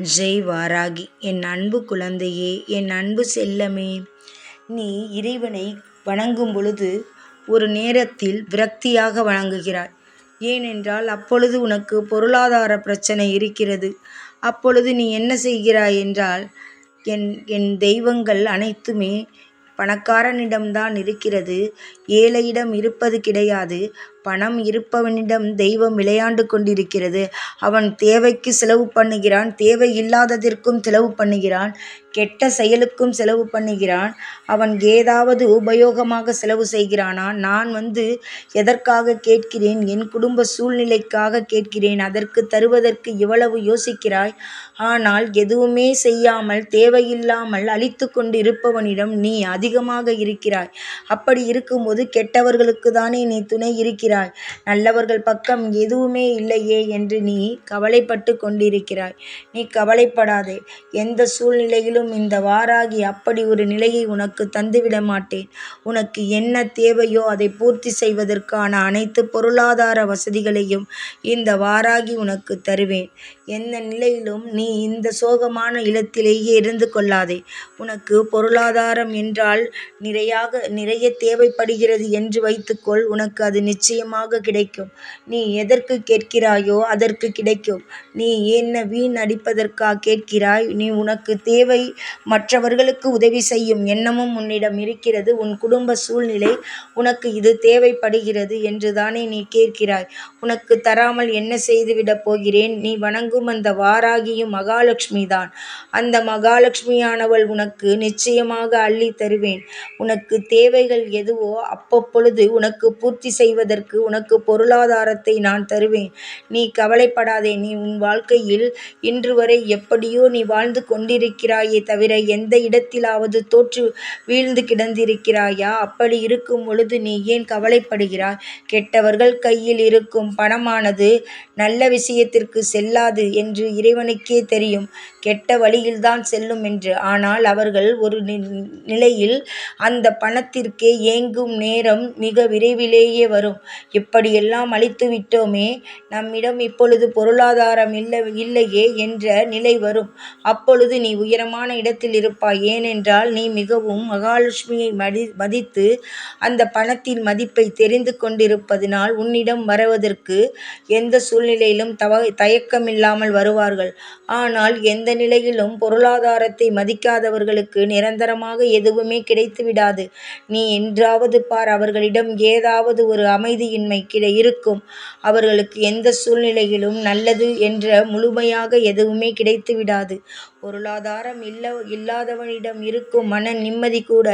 ஜெய் வாராகி என் அன்பு குழந்தையே என் அன்பு செல்லமே. நீ இறைவனை வணங்கும் பொழுது ஒரு நேரத்தில் விரக்தியாக வணங்குகிறாய். ஏனென்றால் அப்பொழுது உனக்கு பொருளாதார பிரச்சனை இருக்கிறது. அப்பொழுது நீ என்ன செய்கிறாய் என்றால் என் என் தெய்வங்கள் அனைத்துமே பணக்காரனிடம்தான் இருக்கிறது. ஏழையிடம் இருப்பது கிடையாது. பணம் இருப்பவனிடம் தெய்வம் விளையாண்டு கொண்டிருக்கிறது. அவன் தேவைக்கு செலவு பண்ணுகிறான். தேவை இல்லாததற்கும் செலவு பண்ணுகிறான். கெட்ட செயலுக்கும் செலவு பண்ணுகிறான். அவன் ஏதாவது உபயோகமாக செலவு செய்கிறானா? நான் வந்து எதற்காக கேட்கிறேன்? என் குடும்ப சூழ்நிலைக்காக கேட்கிறேன். அதற்கு தருவதற்கு இவ்வளவு யோசிக்கிறாய். ஆனால் எதுவுமே செய்யாமல் தேவையில்லாமல் அழித்து கொண்டு இருப்பவனிடம் நீ அதிகமாக இருக்கிறாய். அப்படி இருக்கும்போது கெட்டவர்களுக்கு தானே நீ துணை இருக்கிறாய்? நல்லவர்கள் பக்கம் எதுவுமே இல்லையே என்று நீ கவலைப்பட்டு கொண்டிருக்கிறாய். நீ கவலைப்படாதே. எந்த சூழ்நிலையிலும் இந்த வாராகி அப்படி ஒரு நிலையை உனக்கு தந்துவிட மாட்டேன். உனக்கு என்ன தேவையோ அதை பூர்த்தி செய்வதற்கான அனைத்து பொருளாதார வசதிகளையும் இந்த வாராகி உனக்கு தருவேன். எந்த நிலையிலும் நீ இந்த சோகமான இல்லத்திலேயே இருந்து கொள்ளாதே. உனக்கு பொருளாதாரம் என்றால் நிறையாக நிறைய தேவைப்படுகிறது என்று வைத்துக்கொள். உனக்கு அது நிச்சயமாக கிடைக்கும். நீ எதற்கு கேட்கிறாயோ அதற்கு கிடைக்கும். நீ என்ன வீண் அடிப்பதற்காக கேட்கிறாய்? நீ உனக்கு தேவை மற்றவர்களுக்கு உதவி செய்யும் எண்ணமும் உன்னிடம் இருக்கிறது. உன் குடும்ப சூழ்நிலை உனக்கு இது தேவைப்படுகிறது என்று தானே நீ கேட்கிறாய். உனக்கு தராமல் என்ன செய்துவிடப் போகிறேன்? நீ வணங்கும் அந்த வாராகியும் மகாலட்சுமி தான் அந்த மகாலட்சுமியானவள் உனக்கு நிச்சயமாக அள்ளி தருவேன். உனக்கு தேவைகள் எதுவோ அப்பப்பொழுது உனக்கு பூர்த்தி செய்வதற்கு உனக்கு பொருளாதாரத்தை நான் தருவேன். நீ கவலைப்படாதே நீ உன் வாழ்க்கையில் இன்று வரை எப்படியோ நீ வாழ்ந்து கொண்டிருக்கிறாயே தவிர எந்த இடத்திலாவது தோற்று வீழ்ந்து கிடந்திருக்கிறாயா? அப்படி இருக்கும் பொழுது நீ ஏன் கவலைப்படுகிறாய்? கெட்டவர்கள் கையில் இருக்கும் பணமானது நல்ல விஷயத்திற்கு செல்லாது. என்று இறைவனுக்கே தெரியும். கெட்ட வழியில்தான் செல்லும் என்று. ஆனால் அவர்கள் ஒரு நிலையில் அந்த பணத்திற்கே ஏங்கும் நேரம் மிக விரைவிலேயே வரும். இப்படியெல்லாம் அழித்து விட்டோமே நம்மிடம் இப்பொழுது பொருளாதாரம் இல்லை இல்லையே என்ற நிலை வரும். அப்பொழுது நீ உயரமான இடத்தில் இருப்பாய். ஏனென்றால் நீ மிகவும் மகாலட்சுமியை மதி மதித்து அந்த பணத்தின் மதிப்பை தெரிந்து கொண்டிருப்பதனால் உன்னிடம் வருவதற்கு எந்த சூழ்நிலையிலும் தவ தயக்கமில்லாமல் வருவார்கள். ஆனால் எந்த நிலையிலும் பொருளாதாரத்தை மதிக்காதவர்களுக்கு நிரந்தரமாக எதுவுமே கிடைத்து விடாது நீ என்றாவது பார் அவர்களிடம் ஏதாவது ஒரு அமைதியின்மை கிடை இருக்கும். அவர்களுக்கு எந்த சூழ்நிலையிலும் நல்லது என்ற முழுமையாக எதுவுமே கிடைத்து விடாது பொருளாதாரம் இல்ல இல்லாதவனிடம் இருக்கும் மன நிம்மதி கூட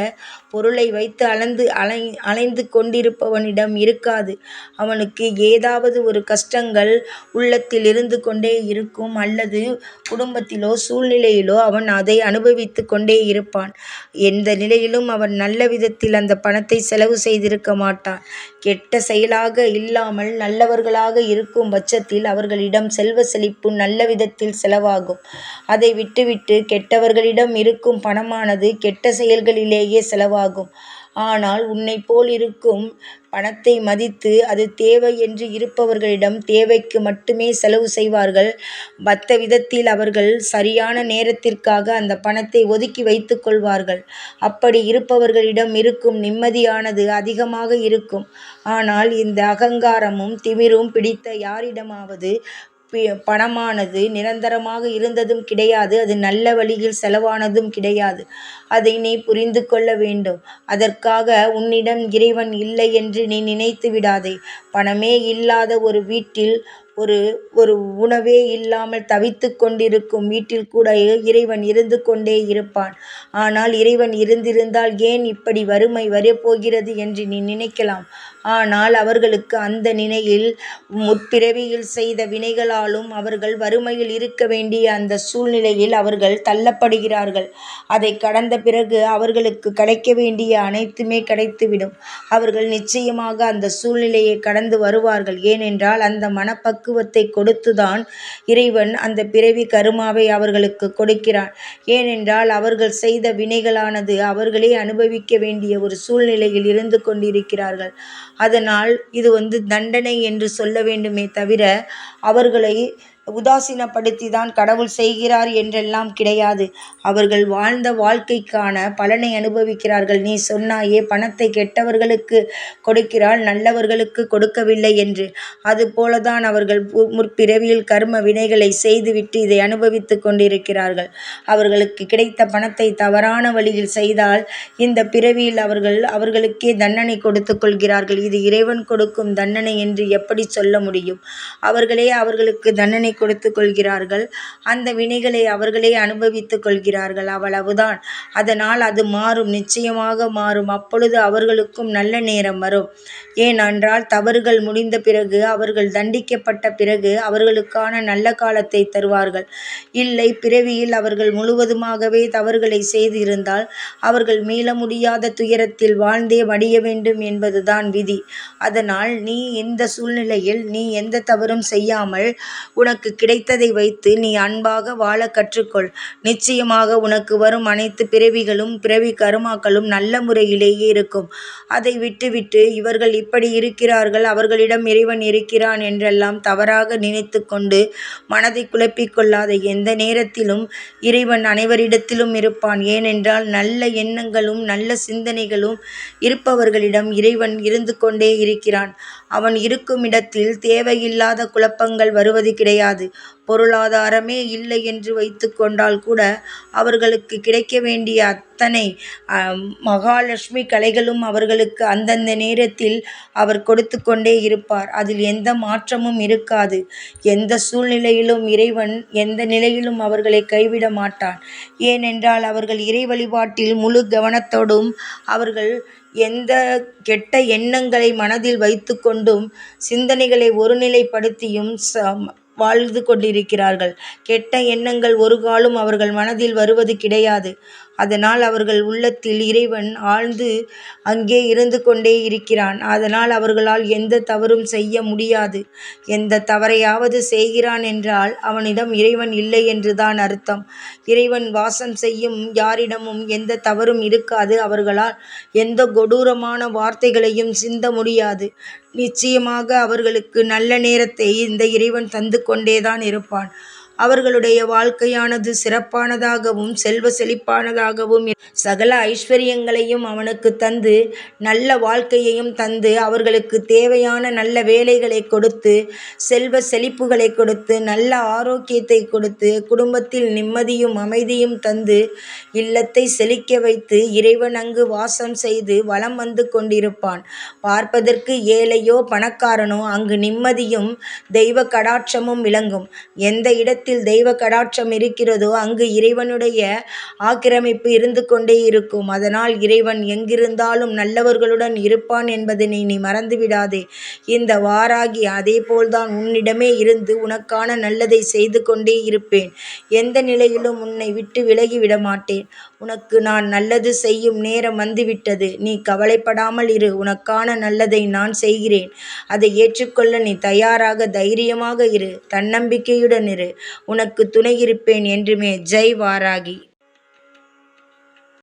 பொருளை வைத்து அளந்து அலை அலைந்து கொண்டிருப்பவனிடம் இருக்காது. அவனுக்கு ஏதாவது ஒரு கஷ்டங்கள் உள்ளத்தில் இருந்து கொண்டே இருக்கும் அல்லது குடும்பத்திலோ சூழ்நிலையிலோ அவன் அதை அனுபவித்து கொண்டே இருப்பான். எந்த நிலையிலும் அவன் நல்ல விதத்தில் அந்த பணத்தை செலவு செய்திருக்க மாட்டான். கெட்ட செயலாக இல்லாமல் நல்லவர்களாக இருக்கும் பட்சத்தில் அவர்களிடம் செல்வ செழிப்பு நல்ல விதத்தில் செலவாகும். அதை விட்டுவிட்டு கெட்டவர்களிடம் இருக்கும் பணமானது கெட்ட செயல்களிலேயே செலவாகும். ஆனால் உன்னைப் போல் இருக்கும் பணத்தை மதித்து அது தேவை என்று இருப்பவர்களிடம் தேவைக்கு மட்டுமே செலவு செய்வார்கள். மற்ற விதத்தில் அவர்கள் சரியான நேரத்திற்காக அந்த பணத்தை ஒதுக்கி வைத்துக் கொள்வார்கள். அப்படி இருப்பவர்களிடம் இருக்கும் நிம்மதியானது அதிகமாக இருக்கும். ஆனால் இந்த அகங்காரமும் திமிரும் பிடித்த யாரிடமாவது பணமானது நிரந்தரமாக இருந்ததும் கிடையாது. அது நல்ல வழியில் செலவானதும் கிடையாது. அதை நீ புரிந்து கொள்ள வேண்டும். அதற்காக உன்னிடம் இறைவன் இல்லை என்று நீ நினைத்து விடாதே. பணமே இல்லாத ஒரு வீட்டில் ஒரு ஒரு உணவே இல்லாமல் தவித்து கொண்டிருக்கும் வீட்டில் கூட இறைவன் இருந்து கொண்டே இருப்பான். ஆனால் இறைவன் இருந்திருந்தால் ஏன் இப்படி வறுமை வரப்போகிறது என்று நீ நினைக்கலாம். ஆனால் அவர்களுக்கு அந்த நினையில் முற்பிறவியில் செய்த வினைகளாலும் அவர்கள் வறுமையில் இருக்க வேண்டிய அந்த சூழ்நிலையில் அவர்கள் தள்ளப்படுகிறார்கள். அதை கடந்த பிறகு அவர்களுக்கு கிடைக்க வேண்டிய அனைத்துமே கிடைத்துவிடும். அவர்கள் நிச்சயமாக அந்த சூழ்நிலையை கடந்து வருவார்கள். ஏனென்றால் அந்த மனப்பக்குவத்தை கொடுத்துதான் இறைவன் அந்த பிறவி கருமாவை அவர்களுக்கு கொடுக்கிறான். ஏனென்றால் அவர்கள் செய்த வினைகளானது அவர்களே அனுபவிக்க வேண்டிய ஒரு சூழ்நிலையில் இருந்து கொண்டிருக்கிறார்கள். அதனால் இது வந்து தண்டனை என்று சொல்ல வேண்டுமே தவிர அவர்களை உதாசீனப்படுத்தி தான் கடவுள் செய்கிறார் என்றெல்லாம் கிடையாது. அவர்கள் வாழ்ந்த வாழ்க்கைக்கான பலனை அனுபவிக்கிறார்கள். நீ சொன்னாயே பணத்தை கெட்டவர்களுக்கு கொடுக்கிறாள் நல்லவர்களுக்கு கொடுக்கவில்லை என்று. அதுபோலதான் அவர்கள் முற்பிறவியில் கர்ம வினைகளை செய்துவிட்டு இதை அனுபவித்து கொண்டிருக்கிறார்கள். அவர்களுக்கு கிடைத்த பணத்தை தவறான வழியில் செய்தால் இந்த பிறவியில் அவர்கள் அவர்களுக்கே தண்டனை கொடுத்துக் கொள்கிறார்கள். இது இறைவன் கொடுக்கும் தண்டனை என்று எப்படி சொல்ல முடியும்? அவர்களே அவர்களுக்கு தண்டனை கொடுத்துக் கொள்கிறார்கள் அந்த வினைகளை அவர்களே அனுபவித்துக் கொள்கிறார்கள் அவ்வளவுதான். அதனால் அது மாறும். நிச்சயமாக மாறும். அப்பொழுது அவர்களுக்கும் நல்ல நேரம் வரும். ஏனென்றால் தவறுகள் முடிந்த பிறகு அவர்கள் தண்டிக்கப்பட்ட பிறகு அவர்களுக்கான நல்ல காலத்தை தருவார்கள். இல்லை பிறவியில் அவர்கள் முழுவதுமாகவே தவறுகளை செய்து இருந்தால் அவர்கள் மீள முடியாத துயரத்தில் வாழ்ந்தே வடிய வேண்டும் என்பதுதான் விதி. அதனால் நீ இந்த சூழ்நிலையில் நீ எந்த தவறும் செய்யாமல் உனக்கு கிடைத்ததை வைத்து நீ அன்பாக வாழ கற்றுக்கொள். நிச்சயமாக உனக்கு வரும் அனைத்து பிறவிகளும் பிறவி கருமாக்களும் நல்ல முறையிலேயே இருக்கும். அதை விட்டுவிட்டு இவர்கள் இப்படி இருக்கிறார்கள் அவர்களிடம் இறைவன் இருக்கிறான் என்றெல்லாம் தவறாக நினைத்து கொண்டு மனதை குழப்பிக்கொள்ளாத எந்த நேரத்திலும் இறைவன் அனைவரிடத்திலும் இருப்பான். ஏனென்றால் நல்ல எண்ணங்களும் நல்ல சிந்தனைகளும் இருப்பவர்களிடம் இறைவன் இருந்து கொண்டே இருக்கிறான். அவன் இருக்கும் இடத்தில் தேவையில்லாத குழப்பங்கள் வருவது கிடையாது. பொருளாதாரமே இல்லை என்று வைத்து கொண்டால் கூட அவர்களுக்கு கிடைக்க வேண்டிய அத்தனை மகாலட்சுமி கலைகளும் அவர்களுக்கு அந்தந்த நேரத்தில் அவர் கொடுத்து கொண்டே இருப்பார். அதில் எந்த மாற்றமும் இருக்காது. எந்த சூழ்நிலையிலும் இறைவன் எந்த நிலையிலும் அவர்களை கைவிட மாட்டான். ஏனென்றால் அவர்கள் இறை வழிபாட்டில் முழு கவனத்தோடும் அவர்கள் எந்த கெட்ட எண்ணங்களை மனதில் வைத்து கொண்டும் சிந்தனைகளை ஒருநிலைப்படுத்தியும் வாழ்ந்து கொண்டிருக்கிறார்கள். கெட்ட எண்ணங்கள் ஒரு காலும் அவர்கள் மனதில் வருவது கிடையாது. அதனால் அவர்கள் உள்ளத்தில் இறைவன் ஆழ்ந்து அங்கே இருந்து கொண்டே இருக்கிறான். அதனால் அவர்களால் எந்த தவறும் செய்ய முடியாது. எந்த தவறையாவது செய்கிறான் என்றால் அவனிடம் இறைவன் இல்லை என்றுதான் அர்த்தம். இறைவன் வாசம் செய்யும் யாரிடமும் எந்த தவறும் இருக்காது. அவர்களால் எந்த கொடூரமான வார்த்தைகளையும் சிந்த முடியாது. நிச்சயமாக அவர்களுக்கு நல்ல நேரத்தை இந்த இறைவன் தந்து கொண்டேதான் இருப்பான். அவர்களுடைய வாழ்க்கையானது சிறப்பானதாகவும் செல்வ செழிப்பானதாகவும் சகல ஐஸ்வர்யங்களையும் அவனுக்கு தந்து நல்ல வாழ்க்கையையும் தந்து அவர்களுக்கு தேவையான நல்ல வேலைகளை கொடுத்து செல்வ செழிப்புகளை கொடுத்து நல்ல ஆரோக்கியத்தை கொடுத்து குடும்பத்தில் நிம்மதியும் அமைதியும் தந்து இல்லத்தை செழிக்க வைத்து இறைவன் அங்கு வாசம் செய்து வலம் வந்து கொண்டிருப்பான். பார்ப்பதற்கு ஏழையோ பணக்காரனோ அங்கு நிம்மதியும் தெய்வ கடாட்சமும் விளங்கும். எந்த இடத்தில் எவ்விடத்தில் தெய்வ கடாட்சம் இருக்கிறதோ அங்கு இறைவனுடைய ஆக்கிரமிப்பு இருந்து கொண்டே இருக்கும். அதனால் இறைவன் எங்கிருந்தாலும் நல்லவர்களுடன் இருப்பான் என்பதனை நீ மறந்துவிடாதே. இந்த வாராகி அதே போல்தான் உன்னிடமே இருந்து உனக்கான நல்லதை செய்து கொண்டே இருப்பேன். எந்த நிலையிலும் உன்னை விட்டு விலகி விட மாட்டேன் உனக்கு நான் நல்லது செய்யும் நேரம் வந்துவிட்டது. நீ கவலைப்படாமல் இரு. உனக்கான நல்லதை நான் செய்கிறேன். அதை ஏற்றுக்கொள்ள நீ தயாராக தைரியமாக இரு. தன்னம்பிக்கையுடன் இரு. உனக்கு துணை இருப்பேன் என்றுமே. ஜெய் வாராகி.